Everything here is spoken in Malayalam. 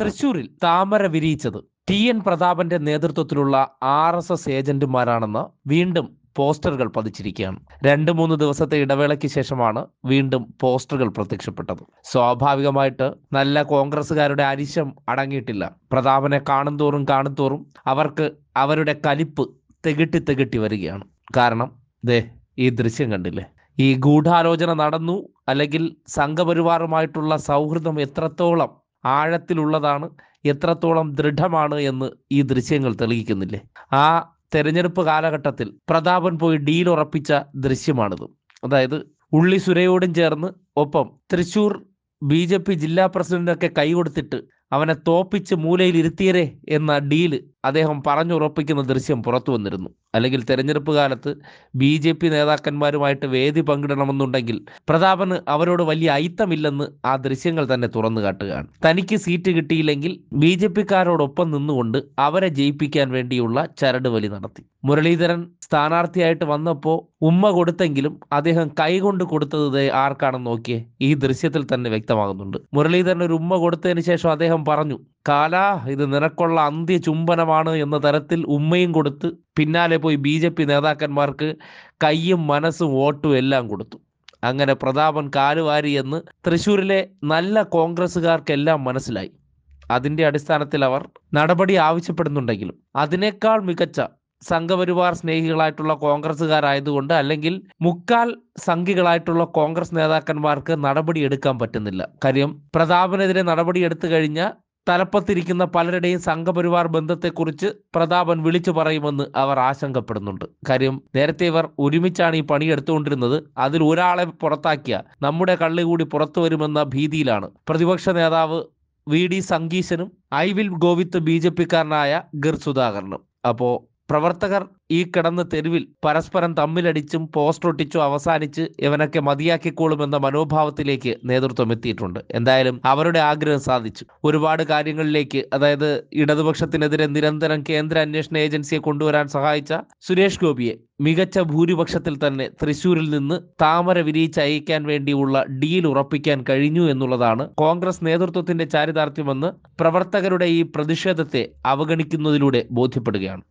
തൃശൂരിൽ താമര വിരിയിച്ചത് ടി എൻ പ്രതാപന്റെ നേതൃത്വത്തിലുള്ള ആർ എസ് എസ് ഏജന്റുമാരാണെന്ന് വീണ്ടും പോസ്റ്ററുകൾ പതിച്ചിരിക്കുകയാണ്. രണ്ട് മൂന്ന് ദിവസത്തെ ഇടവേളയ്ക്ക് ശേഷമാണ് വീണ്ടും പോസ്റ്ററുകൾ പ്രത്യക്ഷപ്പെട്ടത്. സ്വാഭാവികമായിട്ട് നല്ല കോൺഗ്രസ്സുകാരുടെ അരിശം അടങ്ങിയിട്ടില്ല. പ്രതാപനെ കാണും തോറും കാണും തോറും അവർക്ക് അവരുടെ കലിപ്പ് തികട്ടി തികട്ടി വരികയാണ്. കാരണം ദേ ഈ ദൃശ്യം കണ്ടില്ലേ? ഈ ഗൂഢാലോചന നടന്നു അല്ലെങ്കിൽ സംഘപരിവാറുമായിട്ടുള്ള സൗഹൃദം എത്രത്തോളം ആഴത്തിലുള്ളതാണ് എത്രത്തോളം ദൃഢമാണ് എന്ന് ഈ ദൃശ്യങ്ങൾ തെളിയിക്കുന്നില്ലേ? ആ തെരഞ്ഞെടുപ്പ് കാലഘട്ടത്തിൽ പ്രതാപൻ പോയി ഡീൽ ഉറപ്പിച്ച ദൃശ്യമാണിത്. അതായത് ഉള്ളി സുരയോടും ചേർന്ന് ഒപ്പം തൃശൂർ ബി ജെ പി ജില്ലാ പ്രസിഡന്റൊക്കെ കൈ കൊടുത്തിട്ട് അവനെ തോപ്പിച്ച് മൂലയിൽ ഇരുത്തിയരേ എന്ന ഡീൽ അദ്ദേഹം പറഞ്ഞുറപ്പിക്കുന്ന ദൃശ്യം പുറത്തു വന്നിരുന്നു. അല്ലെങ്കിൽ തെരഞ്ഞെടുപ്പ് കാലത്ത് ബി ജെ പി നേതാക്കന്മാരുമായിട്ട് വേദി പങ്കിടണമെന്നുണ്ടെങ്കിൽ പ്രതാപന് അവരോട് വലിയ ഐത്തമില്ലെന്ന് ആ ദൃശ്യങ്ങൾ തന്നെ തുറന്നു കാട്ടുകയാണ്. തനിക്ക് സീറ്റ് കിട്ടിയില്ലെങ്കിൽ ബി ജെ പിക്കാരോടൊപ്പം നിന്നുകൊണ്ട് അവരെ ജയിപ്പിക്കാൻ വേണ്ടിയുള്ള ചരടുവലി നടത്തി. മുരളീധരൻ സ്ഥാനാർത്ഥിയായിട്ട് വന്നപ്പോൾ ഉമ്മ കൊടുത്തെങ്കിലും അദ്ദേഹം കൈകൊണ്ട് കൊടുത്തത് ആർക്കാണെന്ന് നോക്കിയേ ഈ ദൃശ്യത്തിൽ തന്നെ വ്യക്തമാകുന്നുണ്ട്. മുരളീധരൻ ഒരു ഉമ്മ കൊടുത്തതിന് ശേഷം അദ്ദേഹം പറഞ്ഞു കാലാ ഇത് നിനക്കുള്ള അന്ത്യ ചുംബനമാണ് എന്ന തരത്തിൽ ഉമ്മയും കൊടുത്ത് പിന്നാലെ പോയി ബി ജെ പി നേതാക്കന്മാർക്ക് കയ്യും മനസ്സും വോട്ടും എല്ലാം കൊടുത്തു. അങ്ങനെ പ്രതാപൻ കാലുവാരി എന്ന് തൃശ്ശൂരിലെ നല്ല കോൺഗ്രസ്സുകാർക്കെല്ലാം മനസ്സിലായി. അതിന്റെ അടിസ്ഥാനത്തിൽ അവർ നടപടി ആവശ്യപ്പെടുന്നുണ്ടെങ്കിലും അതിനേക്കാൾ മികച്ച സംഘപരിവാർ സ്നേഹികളായിട്ടുള്ള കോൺഗ്രസ്സുകാരായതുകൊണ്ട് അല്ലെങ്കിൽ മുക്കാൽ സംഘികളായിട്ടുള്ള കോൺഗ്രസ് നേതാക്കന്മാർക്ക് നടപടി എടുക്കാൻ പറ്റുന്നില്ല. കാര്യം പ്രതാപനെതിരെ നടപടി എടുത്തു കഴിഞ്ഞാൽ തലപ്പത്തിരിക്കുന്ന പലരുടെയും സംഘപരിവാർ ബന്ധത്തെക്കുറിച്ച് പ്രതാപൻ വിളിച്ചു പറയുമെന്ന് അവർ ആശങ്കപ്പെടുന്നുണ്ട്. കാര്യം നേരത്തെ ഇവർ ഒരുമിച്ചാണ് ഈ പണിയെടുത്തുകൊണ്ടിരുന്നത് അതിൽ ഒരാളെ പുറത്താക്കിയ നമ്മുടെ കള്ളി കൂടി പുറത്തു വരുമെന്ന ഭീതിയിലാണ്. പ്രതിപക്ഷ നേതാവ് വി. ഡി. സംഗീശനും ഐ. Will ഗോവിത്ത് B. ജെ. പിക്കാരനായ ഗിർ സുധാകരനും. അപ്പോൾ പ്രവർത്തകർ ഈ കിടന്ന് തെരുവിൽ പരസ്പരം തമ്മിലടിച്ചും പോസ്റ്റർ ഒട്ടിച്ചും അവസാനിച്ച് ഇവനൊക്കെ മതിയാക്കിക്കോളുമെന്ന മനോഭാവത്തിലേക്ക് നേതൃത്വം എത്തിയിട്ടുണ്ട്. എന്തായാലും അവരുടെ ആഗ്രഹം സാധിച്ചു. ഒരുപാട് കാര്യങ്ങളിലേക്ക് അതായത് ഇടതുപക്ഷത്തിനെതിരെ നിരന്തരം കേന്ദ്ര അന്വേഷണ ഏജൻസിയെ കൊണ്ടുവരാൻ സഹായിച്ച സുരേഷ് ഗോപിയെ മികച്ച ഭൂരിപക്ഷത്തിൽ തന്നെ തൃശൂരിൽ നിന്ന് താമര വിരിയിച്ച് അയക്കാൻ വേണ്ടിയുള്ള ഡീൽ ഉറപ്പിക്കാൻ കഴിഞ്ഞു എന്നുള്ളതാണ് കോൺഗ്രസ് നേതൃത്വത്തിന്റെ ചാരിതാർത്ഥ്യമെന്ന് പ്രവർത്തകരുടെ ഈ പ്രതിഷേധത്തെ അവഗണിക്കുന്നതിലൂടെ ബോധ്യപ്പെടുകയാണ്.